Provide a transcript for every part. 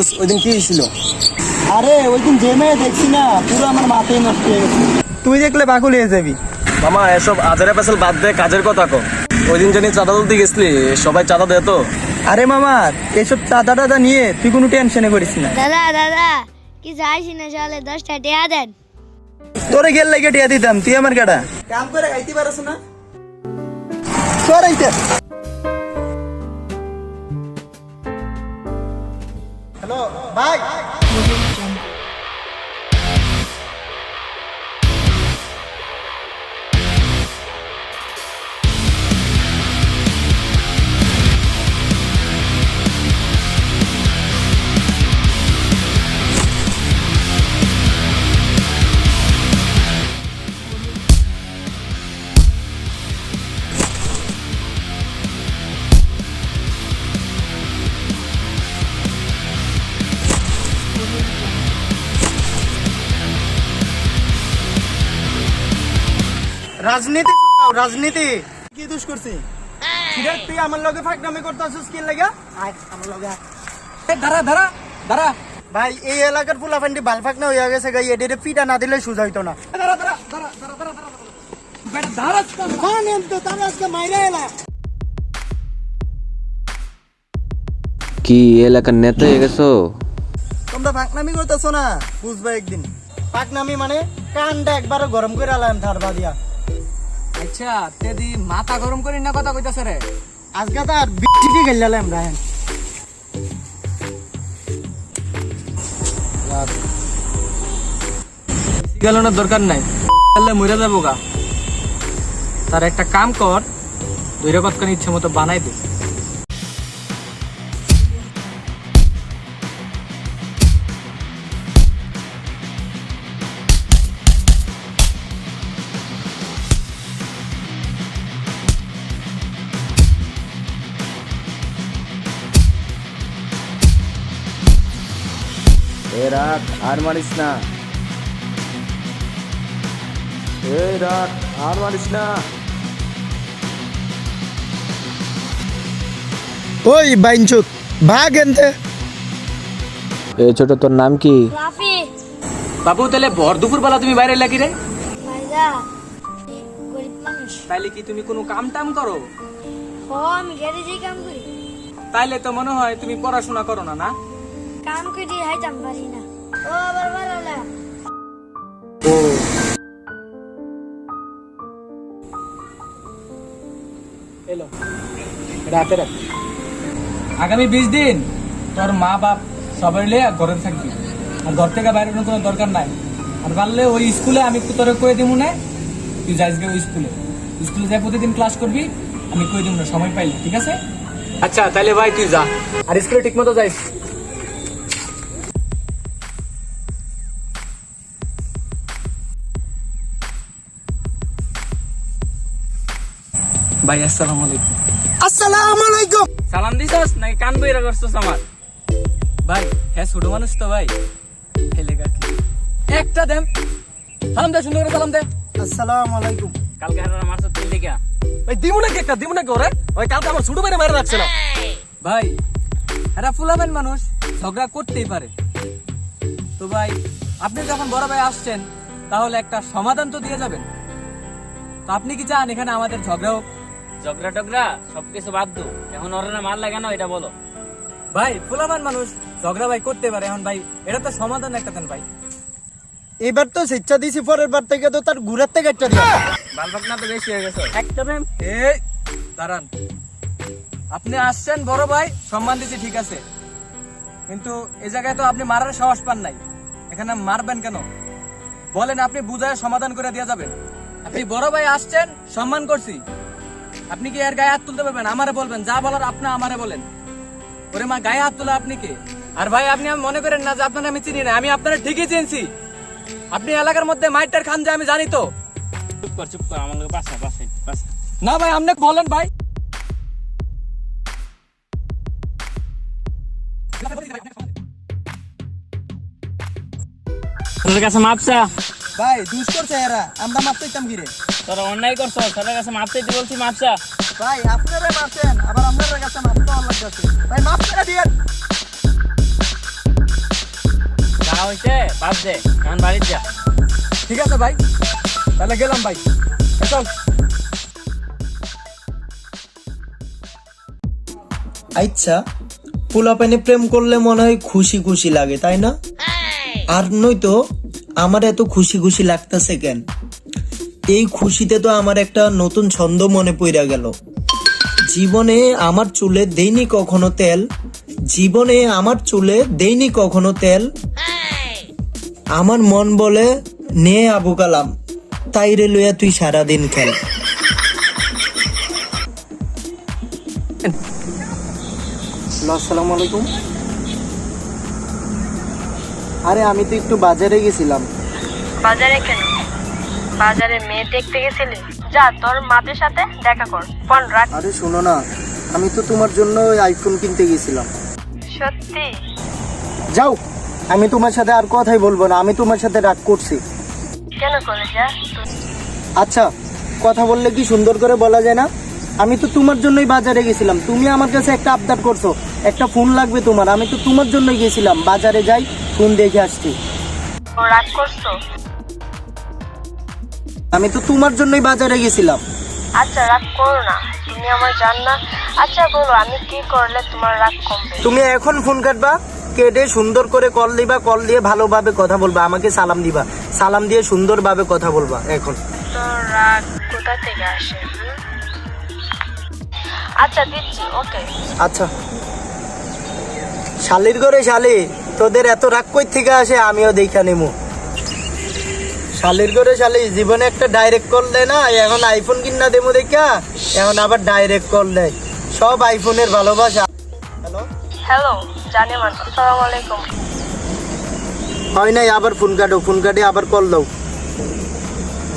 দোষ ওই দিন কি হয়েছিল? আরে ওই দিন যে মেয়ে দেখছি না পুরো আমার মাথায় নষ্ট হয়ে গেছে। তুই দেখলে পাগল হয়ে যাবি। মামা এসব আজারে পেছাল বাদ দে কাজের কথা কো ওই দিন জানি চাঁদা তুলতে গেছলি সবাই চাঁদা দে তো। আরে মামা এসব চাঁদা টাদা নিয়ে তুই কোনো টেনশনে করিস না। দাদা দাদা কি যাইছি না চলে দশটা টেয়া দেন। তোরে গেল লাগে টিয়া দিতাম তুই আমার কাটা কাম করে খাইতে পারছ না। তোর এইটা রাজনীতি রাজনীতি। কি দোষ করছি? তুই আমার লগে ফাঁকনামি করতেছিস কি লাগা? আয় আমার লগে দাঁড়া দাঁড়া দাঁড়া। ভাই এই এলাকার ফুলা ফান্ডি বাল ফাঁকনা হয়ে গেছে গাই এডে পিটা না দিলে সুজা হইতো না। দাঁড়া কি এলাকার নেতা হয়ে গেছো? তোমরা ফাঁকনামি করতেছো না? বুঝবা একদিন। ফাঁকনামি মানে কানটা একবারও গরম করে আলাম থারবা দিয়া আচ্ছা তেদি মাথা গরম না কথা রে। আজকে তো আর গালানোর দরকার নাই। মরে যাব গা। তার একটা কাম কর দুই রকম ইচ্ছে মতো বানাই দে। আর মারিস না। এই রাত আর মারিস না। ওই বাইনচুত ভাগ এনতে। এ ছোট তোর নাম কি? রাফি। বাবু তাহলে ভর দুপুর বেলা তুমি বাইরে লাগি রে? ভাইজা গরিব মানুষ। তাইলে কি তুমি কোনো কাম টাম করো? হ আমি গ্যারেজে কাম করি। তাইলে তো মনে হয় তুমি পড়াশোনা করো না না? কাম করি হাইতাম পারি না। ও এলো। রাতে রাত আগামী বিশ দিন তোর মা বাপ সবাই লিয়ে ঘরে থাকবি। আর ঘর থেকে বাইরে কোনো দরকার নাই। আর পারলে ওই স্কুলে আমি তোরে কয়ে দিব না তুই যাইস গে ওই স্কুলে। স্কুলে যাই প্রতিদিন ক্লাস করবি আমি কয়ে দিব না সময় পাইলে ঠিক আছে? আচ্ছা তাহলে ভাই তুই যা। আর স্কুলে ঠিক মতো যাইস? ভাই আসসালামু আলাইকুম। আসসালামু আলাইকুম। সালাম দিছস নাকি কান বইরা করছস আমার? ভাই হ্যাঁ ছোট মানুষ তো ভাই। হেলে কাকি একটা দেম। সালাম দে সুন্দর করে সালাম দে। আসসালামু আলাইকুম। কালকে হারা মারছ তুই লিখা ওই দিমু নাকি একটা? দিমু নাকি ওরে? ওই কালকে আমার ছোট মেরে মারা রাখছে না ভাই এরা ফুলাবেন মানুষ ঝগড়া করতেই পারে। তো ভাই আপনি যখন বড় ভাই আসছেন তাহলে একটা সমাধান তো দিয়ে যাবেন। তো আপনি কি চান এখানে আমাদের ঝগড়া হোক ঝগড়া টগড়া সবকিছু বাদ দু। এখন ওরা মার লাগে না এটা বলো। ভাই ফুলাবান মানুষ ঝগড়া ভাই করতে পারে। এখন ভাই এটা তো সমাধান একটা দেন ভাই। এবার তো শিক্ষা দিছি পরের বার থেকে তো তার ঘুরার থেকে একটা দিয়া বালপাক না তো বেশি হয়ে গেছে। একটা প্রেম এই দাঁড়ান। আপনি আসছেন বড় ভাই সম্মান দিচ্ছি ঠিক আছে। কিন্তু এই জায়গায় তো আপনি মারার সাহস পান নাই। এখানে মারবেন কেন? বলেন আপনি বুঝায় সমাধান করে দিয়ে যাবেন আপনি বড় ভাই আসছেন সম্মান করছি। আপনি কি এর গায়ে হাত তুলতে পারবেন? আমারে বলবেন যা বলার আপনি আমারে বলেন। ওরে মা গায়ে হাত তোলা আপনি কে? আর ভাই আপনি আমি মনে করেন না যে আপনার আমি চিনি না আমি আপনারা ঠিকই চিনছি। আপনি এলাকার মধ্যে মাইটার খান যে আমি জানি তো। চুপ কর চুপ কর আমার পাশা পাশা পাশা না ভাই আপনি বলেন ভাই। তোর কাছে মাপসা? ভাই দুষ করছে আমরা মাপ চাইতাম কি রে? তোরা অন্যায় করছ তোর কাছে মাপ চাইতে বলছি মাপসা ভাই আপনারা মাপছেন আবার আপনারা কাছে মাপ চাওয়ার লাগছে ভাই মাপ করে দিয়েন। যা হয়েছে বাদ দে এখন বাড়ির যা। ঠিক আছে ভাই তাহলে গেলাম ভাই। চল। আচ্ছা পোলাপানে প্রেম করলে মনে হয় খুশি খুশি লাগে তাই না? আর নয়তো আমার এত খুশি খুশি লাগতেছে কেন? এই খুশিতে তো আমার একটা নতুন ছন্দ মনে পড়া গেল। জীবনে আমার চুলে দেইনি কখনো তেল। জীবনে আমার চুলে দেইনি কখনো তেল। আমার মন বলে নে আবু কালাম তাই রে লইয়া তুই সারাদিন খেল। আসসালামু আলাইকুম। আরে আমি তো একটু বাজারে গেছিলাম। বাজারে কেন? বাজারে মেয়ে দেখতে গেছিলি? যা তোর মাদের সাথে দেখা কর। ফোন রাখ। আরে শোনো না আমি তো তোমার জন্য ওই আইফোন কিনতে গেছিলাম। সত্যি? যাও আমি তোমার সাথে আর কথাই বলব না আমি তোমার সাথে রাগ করছি। কেন করে যা? আচ্ছা কথা বললে কি সুন্দর করে বলা যায় না? আমি তো তোমার জন্যই বাজারে গেছিলাম তুমি আমার কাছে একটা আবদার করছ একটা ফোন লাগবে তোমার আমি তো তোমার জন্যই গেছিলাম বাজারে যাই ফোন দেখে আসছি। রাগ করছ? আমি তো তোমার জন্যই বাজারে গেছিলাম। আচ্ছা রাগ করো না তুমি আমার জান না আচ্ছা বলো আমি কি করলে তোমার রাগ কমবে? তুমি এখন ফোন কাটবা কেটে সুন্দর করে কল দিবা কল দিয়ে ভালোভাবে কথা বলবা আমাকে সালাম দিবা। সালাম দিয়ে সুন্দরভাবে কথা বলবা এখন। তোর রাগ কোথা থেকে আসে আচ্ছা দিচ্ছি ওকে। আচ্ছা। শালির ঘরে শালি তোদের এত রাগ কই থেকে আসে আমিও দেখা নেব শালির করে শালি জীবনে একটা ডাইরেক্ট কল দেয় না এখন আইফোন কিনা দেবো দেখা এখন আবার ডাইরেক্ট কল দেয়। সব আইফোনের ভালোবাসা। হ্যালো হ্যালো জানি আসসালামু আলাইকুম। হয় নাই আবার ফোন কাটো ফোন কাটে আবার কল দাও।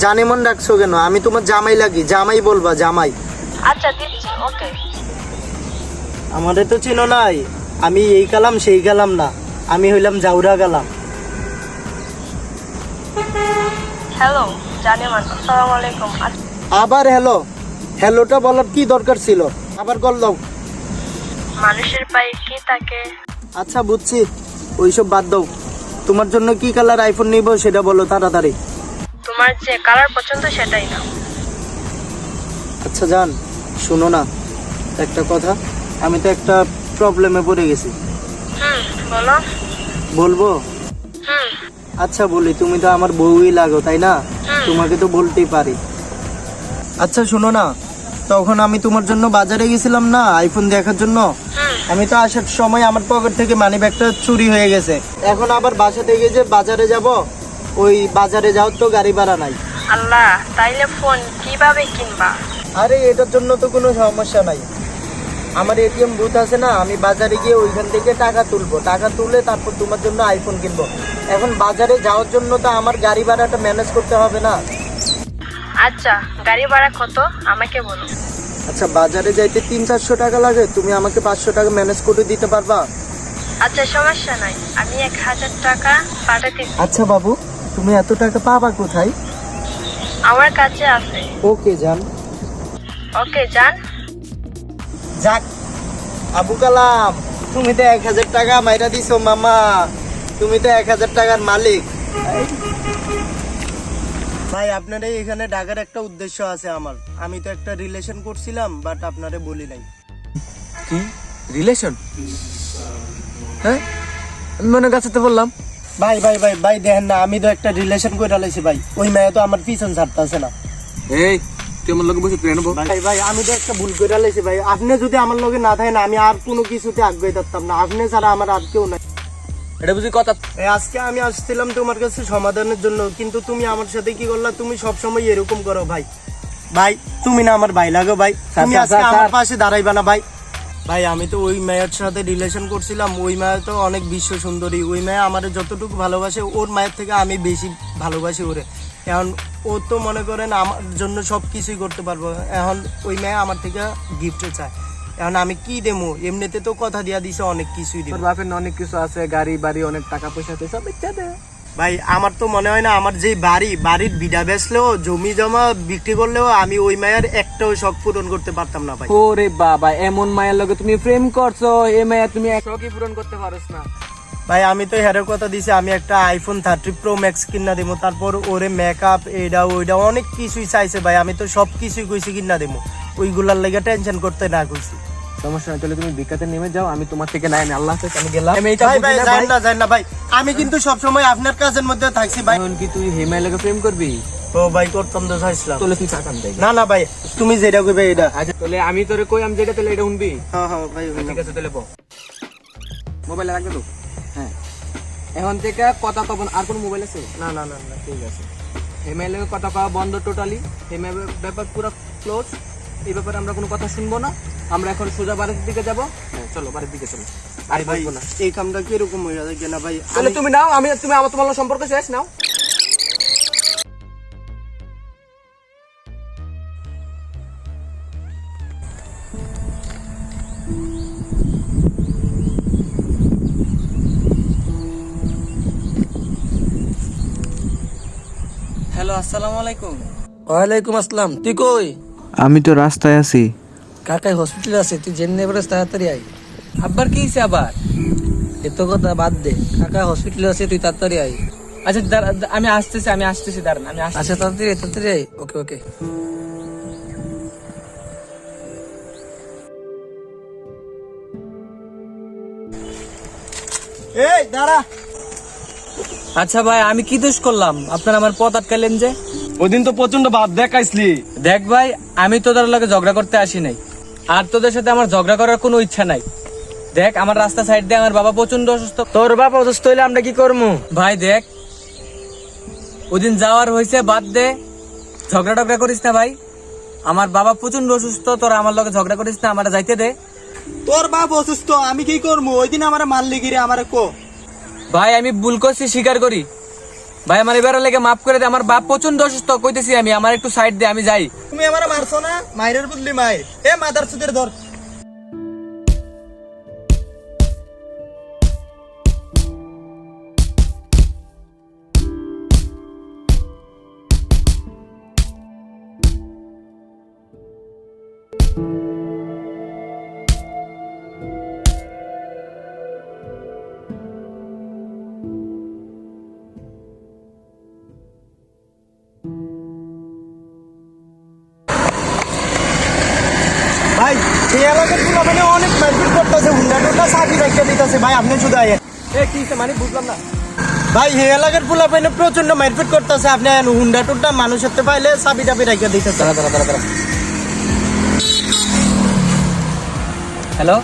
জানে মন রাখছো কেন? আমি তোমার জামাই লাগি জামাই বলবা জামাই। আচ্ছা দিচ্ছি ওকে আমাদের তো চিনো নাই আমি এই কালাম সেই কালাম না। আমি হইলাম জাউরা কালাম। হ্যালো জানি আসসালামু আলাইকুম। আচ্ছা, আবার হ্যালো হ্যালোটা বলার কি দরকার ছিল? আবার কল দাও মানুষের পায়ে কি থাকে? আচ্ছা বুঝছি। ওইসব বাদ দাও। তোমার জন্য কি কালার আইফোন নিব সেটা বলো তাড়াতাড়ি। তোমার যে কালার পছন্দ সেটাই না আচ্ছা জান শোনো না। একটা কথা আমি তো একটা প্রবলেমে পড়ে গেছি। হুম বলো। বলব? হুম। আচ্ছা বলি তুমি তো আমার বউই লাগো তাই না? তোমাকে তো বলতেই পারি। আচ্ছা শোনো না তখন আমি তোমার জন্য বাজারে গেছিলাম না আইফোন দেখার জন্য? আমি তো আসার সময় আমার পকেট থেকে মানি ব্যাগটা চুরি হয়ে গেছে। এখন আবার বাসা থেকে যে বাজারে যাব ওই বাজারে যাওয়ার তো গাড়ি ভাড়া নাই। আল্লাহ তাইলে ফোন কীভাবে কিনবা? আরে এটার জন্য তো কোনো সমস্যা নাই। আমার এটিএম বুথ আছে না আমি বাজারে গিয়ে ওইখান থেকে টাকা তুলবো। টাকা তুলে তারপর তোমার জন্য আইফোন কিনবো। এখন বাজারে যাওয়ার জন্য তো আমার গাড়ি ভাড়াটা ম্যানেজ করতে হবে না। আচ্ছা গাড়ি ভাড়া কত? আমাকে বলো। আচ্ছা বাজারে যাইতে তিন চারশো টাকা লাগে তুমি আমাকে পাঁচশো টাকা ম্যানেজ করে দিতে পারবা? আচ্ছা সমস্যা নাই। আমি এক হাজার টাকা পাঠাতে আচ্ছা বাবু তুমি এত টাকা পাবা কোথায়? আমার কাছে আছে। ওকে যান। ওকে যান। যাক আবু কালাম তুমি তো এক হাজার টাকা মাইরা দিছো মামা। তুমি তো এক হাজার টাকার মালিক। ভাই আপনার এখানে ডাকার একটা উদ্দেশ্য আছে আমার। আমি তো একটা রিলেশন করছিলাম বাট আপনারে বলি নাই। কি? রিলেশন হ্যাঁ? আমি মনে কাছে তো বললাম ভাই ভাই ভাই ভাই দেখেন না আমি তো একটা রিলেশন করে লাইছি ভাই। ওই মেয়ে তো আমার পিছন ছাড়তেছে না। এই তুই আমার লোকে বসে ট্রেন ভাই ভাই আমি তো একটা ভুল করে লাইছি ভাই। আপনি যদি আমার লগে না থাকেন আমি আর কোনো কিছুতে আগ্রহী থাকতাম না। আপনি ছাড়া আমার আর কেউ নাই। এটা বুঝি কথা? আজকে আমি আসছিলাম তোমার কাছে সমাধানের জন্য কিন্তু তুমি আমার সাথে কি করলা? তুমি সব সময় এরকম করো ভাই। ভাই তুমি না আমার ভাই লাগো ভাই। তুমি আজকে আমার পাশে দাঁড়াইবা না ভাই। ভাই আমি তো ওই মেয়ের সাথে রিলেশন করছিলাম। ওই মেয়ে তো অনেক বিশ্ব সুন্দরী। ওই মেয়ে আমার যতটুকু ভালোবাসে ওর মায়ের থেকে আমি বেশি ভালোবাসি ওরে। এখন ও তো মনে করেন আমার জন্য সব কিছুই করতে পারব। এখন ওই মেয়ে আমার থেকে গিফট চায়। এখন আমি কি দেবো এমনিতে তো কথা দিয়া দিছে অনেক কিছুই দিব বাপের অনেক কিছু আছে গাড়ি বাড়ি অনেক টাকা পয়সা আছে সব ইচ্ছা দে। ভাই আমার তো মনে হয় না আমার যে বাড়ি বাড়ির বিড়া বেচলেও জমি জমা বিক্রি করলেও আমি ওই মায়ের একটাও শখ পূরণ করতে পারতাম না ভাই। ওরে বাবা এমন মায়ের লগে তুমি প্রেম করছ এ মায়া তুমি এক শখই পূরণ করতে পারো না। ভাই আমি তো হেরে কথা দিছি আমি একটা আইফোন থার্টি প্রো ম্যাক্স কিনা দিব তারপর ওরে মেকআপ এইটা ওইটা অনেক কিছুই চাইছে ভাই আমি তো সব কিছুই কইছি কিনা দিব ওইগুলার লেগে টেনশন করতে না কইছি। সমস্যা নাই তাহলে তুমি ভিক্ষাতে নেমে যাও আমি তোমার থেকে নাই আমি আল্লাহ আমি গেলাম। আমি ভাই ভাই না না যাই না ভাই। আমি কিন্তু সব সময় আপনার কাজের মধ্যে থাকছি ভাই। কি তুই হিমালয়কে প্রেম করবি? ও ভাই করতাম তো চাইছিলাম। তাহলে তুই টাকা দেয় না না ভাই তুমি যেটা কইবে এটা আচ্ছা তাহলে আমি তোরে কই আমি যেটা তাহলে এটা শুনবি? হ্যাঁ হ্যাঁ ভাই ঠিক আছে তাহলে মোবাইল রাখবে তো? এখন থেকে কথা কব আর কোন মোবাইল আছে? না না না না ঠিক আছে। হিমালয়ের কথা কওয়া বন্ধ টোটালি হিমালয়ের ব্যাপার পুরো ক্লোজ এই ব্যাপারে আমরা কোনো কথা শুনব না। আমরা এখন সোজা বাড়ির দিকে যাব। হ্যাঁ চলো বাড়ির দিকে চলো। আর ভাই না। এই কামটা কীরকম হয়ে যাচ্ছে না ভাই? তাহলে তুমি নাও আমি তুমি আমার তোমার সম্পর্ক শেষ নাও। হ্যালো আসসালামু আলাইকুম। ওয়ালাইকুম আসসালাম তুই কই? আমি তো রাস্তায় আছি। কাকাই হসপিটাল আছে তুই জেনে নেবে তাড়াতাড়ি আই আব্বার কি হয়েছে আবার? এত কথা বাদ দে কাকা হসপিটালে আছে তুই তাড়াতাড়ি আই আচ্ছা আমি আসতেছি আমি আসতেছি দাঁড়ান আমি আচ্ছা তাড়াতাড়ি তাড়াতাড়ি আই ওকে ওকে। এই দাঁড়া। আচ্ছা ভাই আমি কি দোষ করলাম? আপনার আমার পথ আটকালেন যে? ওই দিন তো প্রচণ্ড ভাব দেখাইছিলি। দেখ ভাই আমি তোদের লগে ঝগড়া করতে আসি নাই। আর তোদের সাথে আমার ঝগড়া করার কোনো ইচ্ছা নাই। দেখ আমার রাস্তা সাইড দিয়ে আমার বাবা প্রচণ্ড অসুস্থ। তোর বাপ অসুস্থ হইলে আমরা কি করব ভাই দেখ ওদিন যাওয়ার হয়েছে বাদ দে। ঝগড়া টগড়া করিস না ভাই। আমার বাবা প্রচণ্ড অসুস্থ তোরা আমার লগে ঝগড়া করিস না আমার যাইতে দে। তোর বাপ অসুস্থ আমি কি করব ওই দিন আমার মারলি গিরে আমার কো। ভাই, আমি ভুল করছি, স্বীকার করি। ভাই, আমার এবার লেগে মাফ করে দে। আমার বাপ প্রচণ্ড অসুস্থ, কইতেছি আমি, আমার একটু সাইড দে, আমি যাই। তুমি আমার মারছো না? মায়ের বদলি মায়ের এ মাদার সুদের ধর। করতেছে হুন্ডা টুন্ডা দিতেছে। ভাই আপনি শুধু? মানে বুঝলাম না। ভাই এই এলাকার পোলা পাইনে প্রচণ্ড মারপিট করতেছে। আপনি হুন্ডা টুন্ডা মানুষ পাইলে চাবি টাবি রেখে দিতেছে। হ্যালো